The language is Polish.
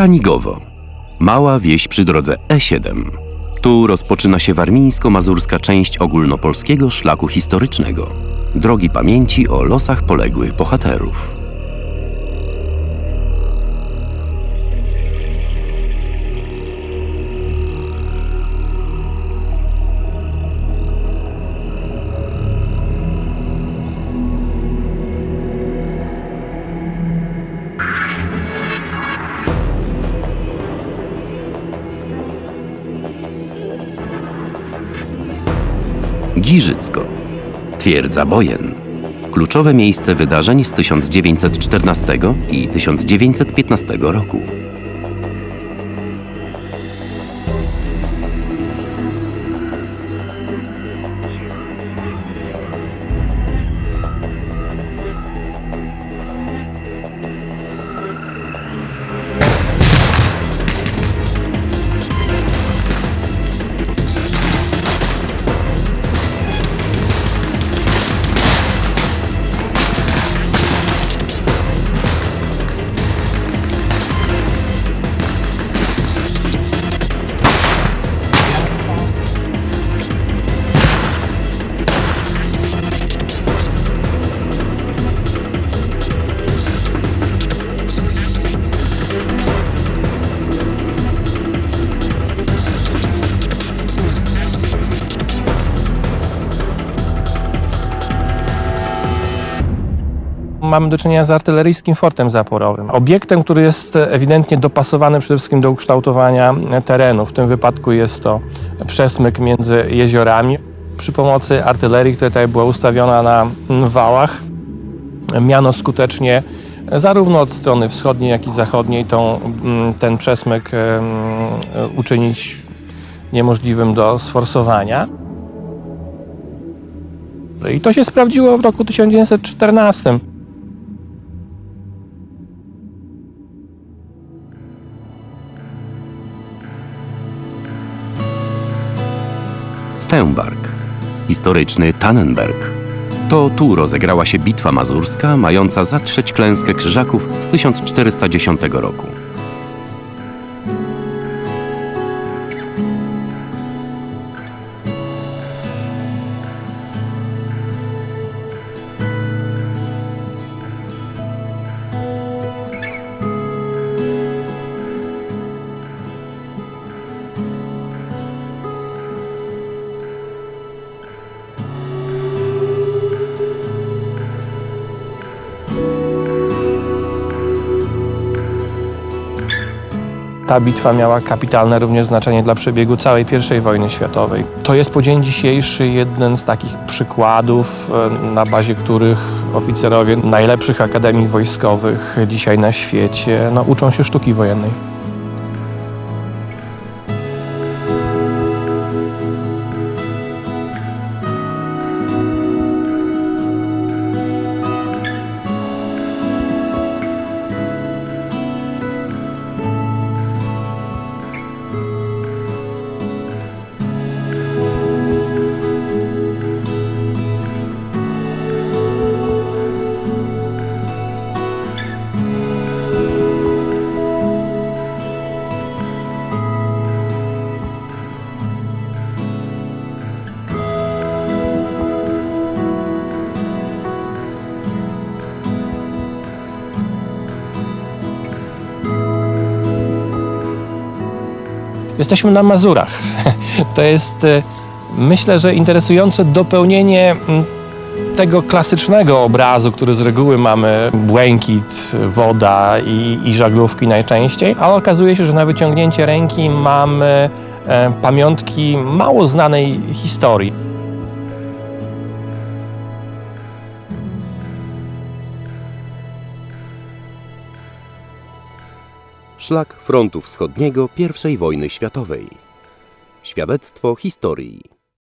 Kanigowo. Mała wieś przy drodze E7. Tu rozpoczyna się warmińsko-mazurska część ogólnopolskiego szlaku historycznego. Drogi pamięci o losach poległych bohaterów. Giżycko. Twierdza Bojen. Kluczowe miejsce wydarzeń z 1914 i 1915 roku. Mamy do czynienia z artyleryjskim fortem zaporowym. Obiektem, który jest ewidentnie dopasowany przede wszystkim do ukształtowania terenu. W tym wypadku jest to przesmyk między jeziorami. Przy pomocy artylerii, która tutaj była ustawiona na wałach, miano skutecznie zarówno od strony wschodniej, jak i zachodniej tą, mm, ten przesmyk em, uczynić niemożliwym do sforsowania. I to się sprawdziło w roku 1914. Stębark. Historyczny Tannenberg. To tu rozegrała się bitwa mazurska, mająca zatrzeć klęskę krzyżaków z 1410 roku. Ta bitwa miała kapitalne również znaczenie dla przebiegu całej I wojny światowej. To jest po dzień dzisiejszy jeden z takich przykładów, e, na bazie których oficerowie najlepszych akademii wojskowych dzisiaj na świecie no, uczą się sztuki wojennej. Jesteśmy na Mazurach. To jest, e, myślę, że interesujące dopełnienie mm, tego klasycznego obrazu, który z reguły mamy błękit, woda i, i żaglówki najczęściej, a okazuje się, że na wyciągnięcie ręki mamy e, pamiątki mało znanej historii. Szlak frontu wschodniego I wojny światowej. Świadectwo historii.